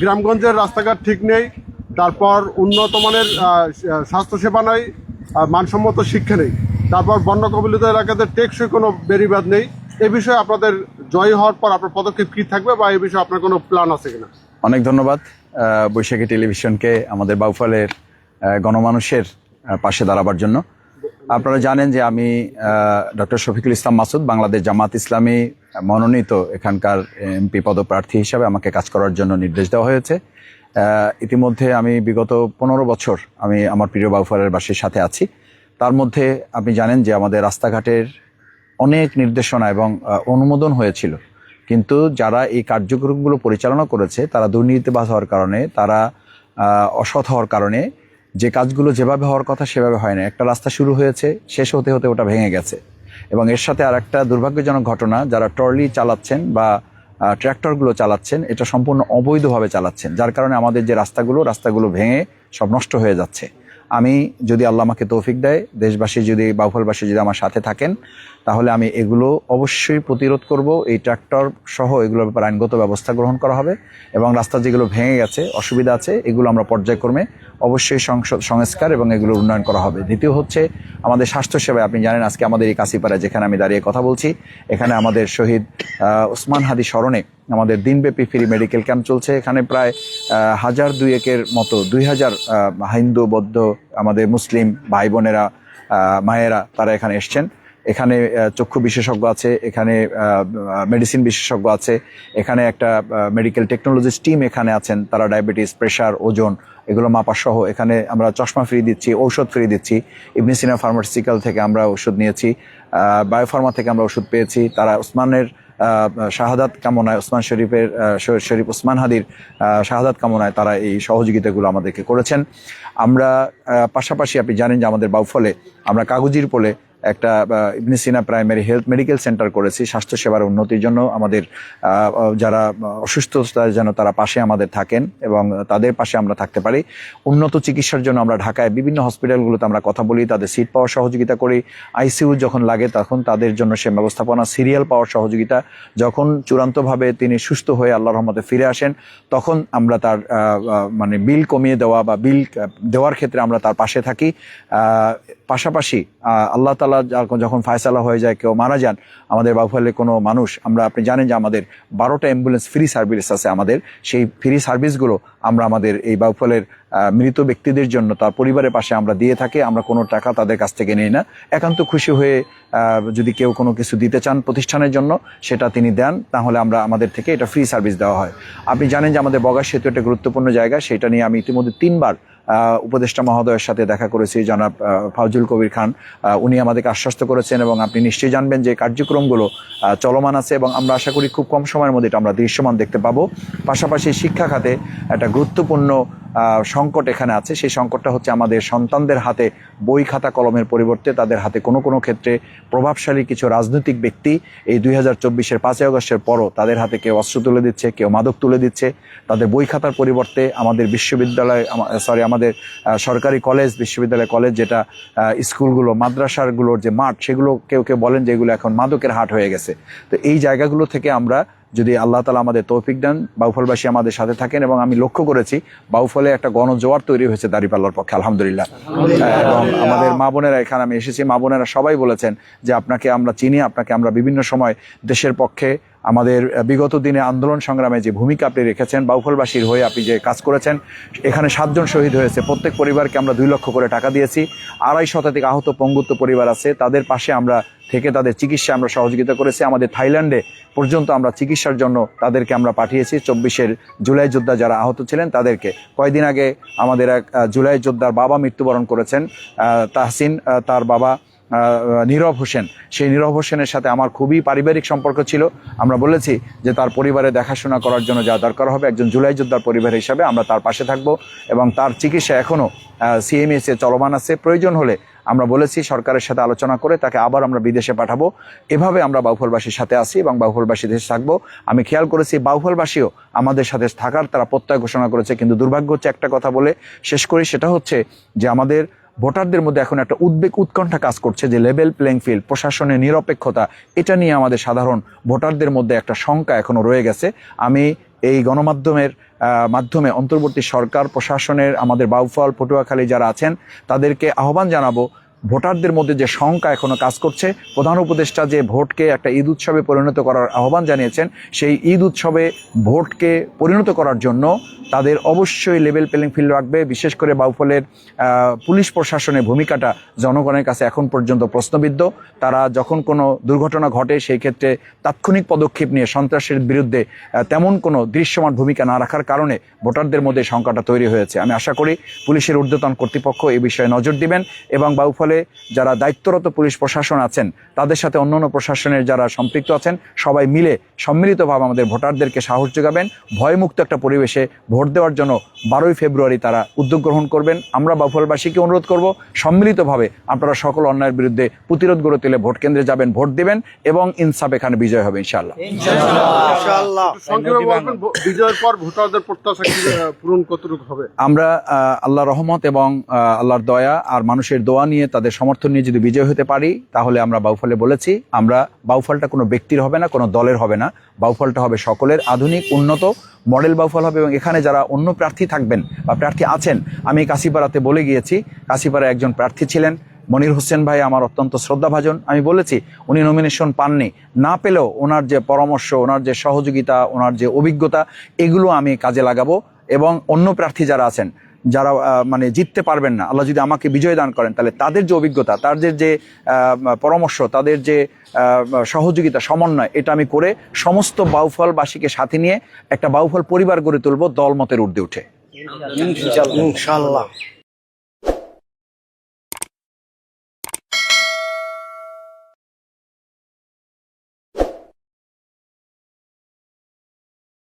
গ্রামগঞ্জের রাস্তাঘাট ঠিক নেই, তারপর উন্নত মানের স্বাস্থ্যসেবা নেই মানসম্মত শিক্ষা নেই। তারপর বন্য কবলিত এলাকাতে টেকসই কোনো বেরিবাদ নেই। এ বিষয়ে আপনাদের জয়ী হওয়ার পর আপনার পদক্ষেপ কী থাকবে বা এ বিষয়ে আপনার কোনো প্ল্যান আছে কিনা? অনেক ধন্যবাদ বৈশাখী টেলিভিশনকে আমাদের বাউফলের গণমানুষের পাশে দাঁড়াবার জন্য। আপনারা জানেন যে আমি ডক্টর শফিকুল ইসলাম মাসুদ, বাংলাদেশ জামাত ইসলামী মনোনীত এখানকার এমপি পদপ্রার্থী হিসাবে আমাকে কাজ করার জন্য নির্দেশ দেওয়া হয়েছে। ইতিমধ্যে আমি বিগত পনেরো বছর আমি আমার প্রিয় বাউফলের বাসীর সাথে আছি। তার মধ্যে আপনি জানেন যে আমাদের রাস্তাঘাটের অনেক নির্দেশনা এবং অনুমোদন হয়েছিল। কিন্তু যারা এই কার্যক্রমগুলো পরিচালনা করেছে, তারা দুর্নীতিবাজ হওয়ার কারণে, তারা অসৎ হওয়ার কারণে যে কাজগুলো যেভাবে হওয়ার কথা সেভাবে হয় না। একটা রাস্তা শুরু হয়েছে, শেষ হতে হতে ওটা ভেঙে গেছে। এবং এর সাথে আর একটা দুর্ভাগ্যজনক ঘটনা, যারা ট্রলি চালাচ্ছেন বা ট্র্যাক্টরগুলো চালাচ্ছেন, এটা সম্পূর্ণ অবৈধভাবে চালাচ্ছেন। যার কারণে আমাদের যে রাস্তাগুলো রাস্তাগুলো ভেঙে সব নষ্ট হয়ে যাচ্ছে। আমি যদি আল্লাহ আমাকে তৌফিক দেয়, দেশবাসী যদি বাউফলবাসী যদি আমার সাথে থাকেন, তাহলে আমি এগুলো অবশ্যই প্রতিরোধ করব। এই ট্র্যাক্টর সহ এগুলোর ব্যাপারে আইনগত ব্যবস্থা গ্রহণ করা হবে এবং রাস্তা যেগুলো ভেঙে গেছে, অসুবিধা আছে, এগুলো আমরা পর্যায়ক্রমে অবশ্যই সংসদ সংস্কার এবং এগুলো উন্নয়ন করা হবে। দ্বিতীয় হচ্ছে আমাদের স্বাস্থ্যসেবায় আপনি জানেন আজকে আমাদের এই কাশিপাড়া যেখানে আমি দাঁড়িয়ে কথা বলছি, এখানে আমাদের শহীদ ওসমান হাদি স্মরণে আমাদের দিনব্যাপী ফ্রি মেডিকেল ক্যাম্প চলছে। এখানে প্রায় হাজার দুয়েকের মতো দুই হাজার হিন্দু বৌদ্ধ আমাদের মুসলিম ভাই বোনেরা মায়েরা তারা এখানে এসছেন। এখানে চক্ষু বিশেষজ্ঞ আছে এখানে মেডিসিন বিশেষজ্ঞ আছে এখানে একটা মেডিকেল টেকনোলজিস্ট টিম এখানে আছেন তারা ডায়াবেটিস প্রেশার ওজন এগুলো মাপা সহ। এখানে আমরা চশমা ফ্রি দিচ্ছি ঔষধ ফ্রি দিচ্ছি। ইবনিসিনা ফার্মাসিক্যাল থেকে আমরা ওষুধ নিয়েছি বায়োফার্মা থেকে আমরা ওষুধ পেয়েছি। তারা ওসমানের আহ, শাহাদাত কামনায় ওসমান শরীফের শরীফ ওসমান হাদির শাহাদাত কামনায় তারা এই সহযোগিতাগুলো আমাদেরকে করেছেন। আমরা পাশাপাশি আপনি জানেন যে আমাদের বাউফলে আমরা কাগজির পোলে একটা Ibn Sina primary health medical centre করেছি, স্বাস্থ্যসেবার উন্নতির জন্য আমাদের যারা অসুস্থতায় যেন তারা পাশে আমাদের থাকেন এবং তাদের পাশে আমরা থাকতে পারি। উন্নত চিকিৎসার জন্য আমরা ঢাকায় বিভিন্ন হসপিটালগুলোতে আমরা কথা বলি, তাদের সিট পাওয়ার সহযোগিতা করি, আইসিইউ যখন লাগে তখন তাদের জন্য সে ব্যবস্থাপনা, সিরিয়াল পাওয়ার সহযোগিতা, যখন চূড়ান্তভাবে তিনি সুস্থ হয়ে আল্লাহ রহমতে ফিরে আসেন, তখন আমরা তার মানে বিল কমিয়ে দেওয়া বা বিল দেওয়ার ক্ষেত্রে আমরা তার পাশে থাকি। পাশাপাশি আল্লাহ তালা যখন ফায়সালা হয়ে যায়, কেউ মারা যান, আমাদের বাউফলে কোনো মানুষ, আমরা, আপনি জানেন যে আমাদের বারোটা অ্যাম্বুলেন্স ফ্রি সার্ভিস আছে আমাদের। সেই ফ্রি সার্ভিসগুলো আমরা আমাদের এই বাউফলের মৃত ব্যক্তিদের জন্য তার পরিবারের পাশে আমরা দিয়ে থাকি, আমরা কোনো টাকা তাদের কাছ থেকে নিই না। একান্ত খুশি হয়ে যদি কেউ কোনো কিছু দিতে চান প্রতিষ্ঠানের জন্য, সেটা তিনি দেন, তাহলে আমরা আমাদের থেকে এটা ফ্রি সার্ভিস দেওয়া হয়। আপনি জানেন যে আমাদের বগা সেতু একটা গুরুত্বপূর্ণ জায়গা, সেটা নিয়ে আমি ইতিমধ্যে তিনবার উপদেষ্টা মহোদয়ের সাথে দেখা করেছি, জনাব ফাউজুল কবির খান। উনি আমাদেরকে আশ্বস্ত করেছেন এবং আপনি নিশ্চয়ই জানবেন যে কার্যক্রমগুলো চলমান আছে এবং আমরা আশা করি খুব কম সময়ের মধ্যে এটা আমরা দৃশ্যমান দেখতে পাবো। পাশাপাশি শিক্ষা খাতে একটা গুরুত্বপূর্ণ সংকট এখানে আছে। সেই সংকটটা হচ্ছে আমাদের সন্তানদের হাতে বই খাতা কলমের পরিবর্তে তাদের হাতে কোনো কোনো ক্ষেত্রে প্রভাবশালী কিছু রাজনৈতিক ব্যক্তি এই দুই হাজার চব্বিশের পাঁচই আগস্টের পরও তাদের হাতে কেউ অস্ত্র তুলে দিচ্ছে, কেউ মাদক তুলে দিচ্ছে। তাদের বই খাতার পরিবর্তে আমাদের বিশ্ববিদ্যালয় সরি আমাদের সরকারি কলেজ, বিশ্ববিদ্যালয় কলেজ যেটা স্কুলগুলো, মাদ্রাসাগুলোর যে মাঠ, সেগুলো কেউ কেউ বলেন যে এগুলো এখন মাদকের হাট হয়ে গেছে। তো এই জায়গাগুলো থেকে আমরা যদি আল্লাহ তালা আমাদের তৌফিক দেন, বাউফলবাসী আমাদের সাথে থাকেন এবং আমি লক্ষ্য করেছি বাউফলে একটা গণজোয়ার তৈরি হয়েছে দাঁড়িপাল্লার পক্ষে, আলহামদুলিল্লাহ। এবং আমাদের মা বোনেরা এখানে, আমি এসেছি, মা বোনেরা সবাই বলেছেন যে আপনাকে আমরা চিনি, আপনাকে আমরা বিভিন্ন সময় দেশের পক্ষে আমাদের বিগত দিনে আন্দোলন সংগ্রামে যে ভূমিকা আপনি রেখেছেন, বাউফলবাসীর হয়ে আপনি যে কাজ করেছেন, এখানে সাতজন শহীদ হয়েছে, প্রত্যেক পরিবারকে আমরা দুই লক্ষ করে টাকা দিয়েছি। আড়াই শতাধিক আহত পঙ্গুত্ব পরিবার আছে, তাদের পাশে আমরা থেকে তাদের চিকিৎসা আমরা সহযোগিতা করেছি। আমাদের থাইল্যান্ডে পর্যন্ত আমরা চিকিৎসার জন্য তাদেরকে আমরা পাঠিয়েছি। চব্বিশের জুলাই যোদ্ধা যারা আহত ছিলেন, তাদেরকে কয়েকদিন আগে আমাদের এক জুলাই যোদ্ধার বাবা মৃত্যুবরণ করেছেন। তাহসিন তার বাবা নীরব হোসেন। সেই নীরব হোসেনের সাথে আমার খুবই পারিবারিক সম্পর্ক ছিল। আমরা বলেছি যে তার পরিবারে দেখাশোনা করার জন্য যা দরকার হবে, একজন জুলাই যোদ্ধার পরিবার হিসাবে আমরা তার পাশে থাকব এবং তার চিকিৎসা এখনও সিএমএস এ চলমান আছে। প্রয়োজন হলে আমরা বলেছি, সরকারের সাথে আলোচনা করে তাকে আবার আমরা বিদেশে পাঠাবো। এভাবে আমরা বাউফলবাসীর সাথে আছি এবং বাউফলবাসী দেশে থাকব। আমি খেয়াল করেছি বাউফলবাসীও আমাদের সাথে থাকার তারা প্রত্যয় ঘোষণা করেছে। কিন্তু দুর্ভাগ্য হচ্ছে একটা কথা বলে শেষ করি, সেটা হচ্ছে যে আমাদের ভোটারদের মধ্যে এখন একটা উদ্বেগ, উৎকণ্ঠা কাজ করছে যে লেভেল প্লেইং ফিল্ড প্রশাসনের নিরপেক্ষতা, এটা নিয়ে আমাদের সাধারণ ভোটারদের মধ্যে একটা শঙ্কা এখনও রয়ে গেছে। আমি এই গণমাধ্যমের মাধ্যমে অন্তর্বর্তী সরকার, প্রশাসনের, আমাদের বাউফল, পটুয়াখালী যারা আছেন, তাদেরকে আহ্বান জানাব, ভোটারদের মধ্যে যে শঙ্কা এখনও কাজ করছে, প্রধান উপদেষ্টা যে ভোটকে একটা ঈদ উৎসবে পরিণত করার আহ্বান জানিয়েছেন, সেই ঈদ উৎসবে ভোটকে পরিণত করার জন্য তাদের অবশ্যই লেভেল প্লেইং ফিল্ড রাখবে। বিশেষ করে বাউফলের পুলিশ প্রশাসনের ভূমিকাটা জনগণের কাছে এখন পর্যন্ত প্রশ্নবিদ্ধ। তারা যখন কোনো দুর্ঘটনা ঘটে, সেই ক্ষেত্রে তাৎক্ষণিক পদক্ষেপ নিয়ে সন্ত্রাসের বিরুদ্ধে তেমন কোনো দৃশ্যমান ভূমিকা না রাখার কারণে ভোটারদের মধ্যে সংখ্যাটা তৈরি হয়েছে। আমি আশা করি পুলিশের ঊর্ধ্বতন কর্তৃপক্ষ এই বিষয়ে নজর দিবেন এবং বাউফলে যারা দায়িত্বরত পুলিশ প্রশাসন আছেন, তাদের সাথে অন্যান্য প্রশাসনের যারা সম্পৃক্ত আছেন, সবাই মিলে সম্মিলিতভাবে আমাদের ভোটারদেরকে সাহস যোগাবেন। ভয়মুক্ত একটা পরিবেশে ভোট দেওয়ার জন্য বারোই ফেব্রুয়ারি তারা উদ্যোগ গ্রহণ করবেন। আমরা বাউফলবাসীকে অনুরোধ করব সম্মিলিতভাবে আপনারা সকল অন্যায়ের বিরুদ্ধে প্রতিরোধ গড়ে তুলে ভোট কেন্দ্রে যাবেন ভোট দিবেন এবং ইনসাফ এখানে বিজয় হবে ভো- বিজয়ের পর ভোটারদের প্রত্যাশা পূরণ কতটুকু হবে? আমরা আহ, আল্লাহর রহমত এবং আহ, আল্লাহর দয়া আর মানুষের দোয়া নিয়ে তাদের সমর্থন নিয়ে যদি বিজয় হতে পারি তাহলে আমরা বাউফলে বলেছি আমরা বাউফলটা কোনো ব্যক্তির হবে না কোনো দলের হবে না। বাউফলটা হবে সকলের আধুনিক উন্নত মডেল বাউফল হবে এবং এখানে যারা অন্য প্রার্থী থাকবেন বা প্রার্থী আছেন, আমি কাশিপাড়াতে বলে গিয়েছি কাশিপাড়া একজন প্রার্থী ছিলেন, মনির হোসেন ভাই আমার অত্যন্ত শ্রদ্ধাভাজন। আমি বলেছি, উনি নমিনেশন পাননি। না পেলেও ওনার যে পরামর্শ, ওনার যে সহযোগিতা, ওনার যে অভিজ্ঞতা, এগুলো আমি কাজে লাগাবো এবং অন্য প্রার্থী যারা আছেন যারা মানে জিততে পারবেন না, আল্লাহ যদি আমাকে বিজয় দান করেন, তাহলে তাদের যে অভিজ্ঞতা তাদের যে পরামর্শ, তাদের যে সহযোগিতা, সমন্বয়, এটা আমি করে সমস্ত বাউফলবাসীকে সাথে নিয়ে একটা বাউফল পরিবার গড়ে তুলবো, দলমতের ঊর্ধ্বে উঠে। ইনশাআল্লাহ।